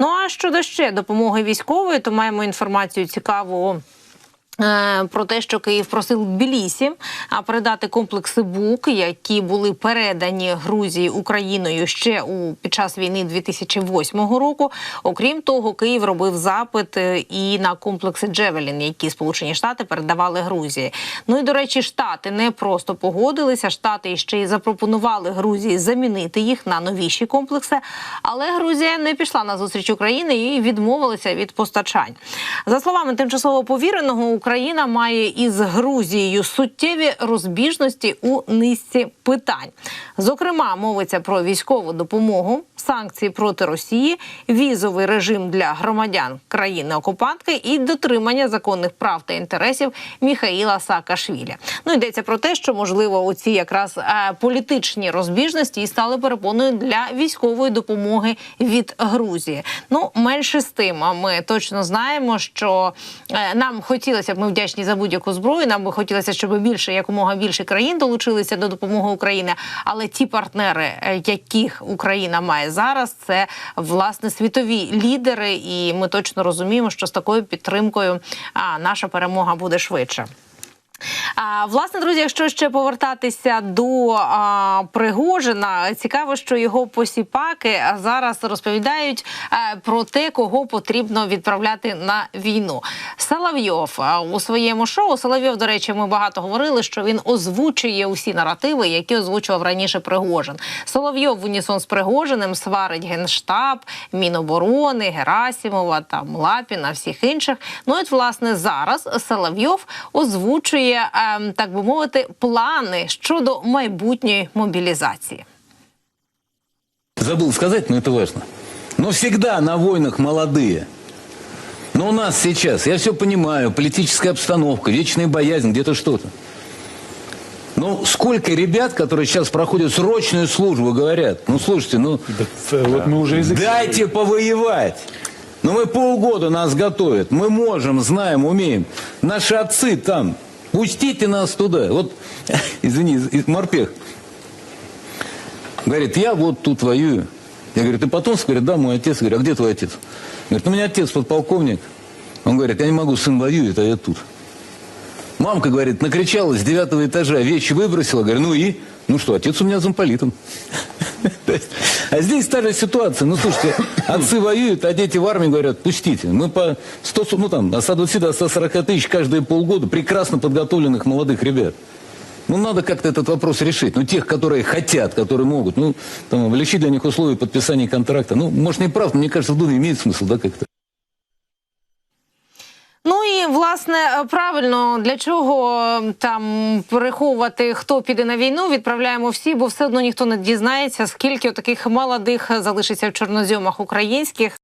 Ну а щодо ще допомоги військової, то маємо інформацію цікаву. Е, Про те, що Київ просив Тбілісі передати комплекси БУК, які були передані Грузії Україною ще у під час війни 2008 року. Окрім того, Київ робив запит е, і на комплекси Джевелін, які Сполучені Штати передавали Грузії. Ну і до речі, штати не просто погодилися. Штати ще й запропонували Грузії замінити їх на новіші комплекси. Але Грузія не пішла на зустріч України і відмовилася від постачань. За словами тимчасово повіреного, Україна має із Грузією суттєві розбіжності у низці питань. Зокрема, мовиться про військову допомогу, санкції проти Росії, візовий режим для громадян країни-окупантки і дотримання законних прав та інтересів Міхаїла Саакашвілі. Ну йдеться про те, що можливо оці якраз е, політичні розбіжності стали перепоною для військової допомоги від Грузії. Ну менше з тим, а ми точно знаємо, що е, нам хотілося б ми вдячні за будь-яку зброю. Нам би хотілося, щоб більше якомога більше країн долучилися до допомоги України. Але ті партнери, е, яких Україна має зараз, це власне світові лідери, і ми точно розуміємо, що з такою підтримкою а, наша перемога буде швидше. А, власне, друзі, якщо ще повертатися до а, Пригожина, цікаво, що його посіпаки зараз розповідають а, про те, кого потрібно відправляти на війну. Соловйов у своєму шоу Соловйов, до речі, ми багато говорили, що він озвучує усі наративи, які озвучував раніше Пригожин. Соловйов в унісон з Пригожиним сварить генштаб, Міноборони, Герасімова, там Лапіна, всіх інших. Ну от власне зараз Соловйов озвучує, ем, так би мовити, плани щодо майбутньої мобілізації. Забыл сказать, но это важно. Но всегда на войнах молодые. Но у нас сейчас, я все понимаю, политическая обстановка, вечная боязнь, где-то что-то. Ну, сколько ребят, которые сейчас проходят срочную службу, говорят, ну, слушайте, ну, Так, э, вот мы уже язык... дайте повоевать. Ну, мы полгода нас готовят. Мы можем, знаем, умеем. Наши отцы там. Пустите нас туда. Вот, извини, из- морпех. Говорит, я вот тут воюю. Я говорю, ты Потомск? Говорит, да, мой отец. Я говорю, а где твой отец? Говорит, ну, у меня отец подполковник. Он говорит, я не могу, сын воюет, а я тут. Мамка, говорит, накричалась с девятого этажа, вещи выбросила. Говорю, ну и? Ну что, отец у меня замполитом. А здесь та же ситуация. Ну, слушайте, отцы воюют, а дети в армии говорят, пустите. Мы по 100, ну там, от 120 до 140 тысяч каждые полгода прекрасно подготовленных молодых ребят. Ну, надо как-то этот вопрос решить. Ну, тех, которые хотят, которые могут. Ну, там, облегчить для них условия подписания контракта. Ну, может, не прав, но мне кажется, в Думе имеет смысл, да, как-то. Ну і власне правильно для чого там переховувати, хто піде на війну, відправляємо всі, бо все одно ніхто не дізнається, скільки таких молодих залишиться в чорнозьомах українських.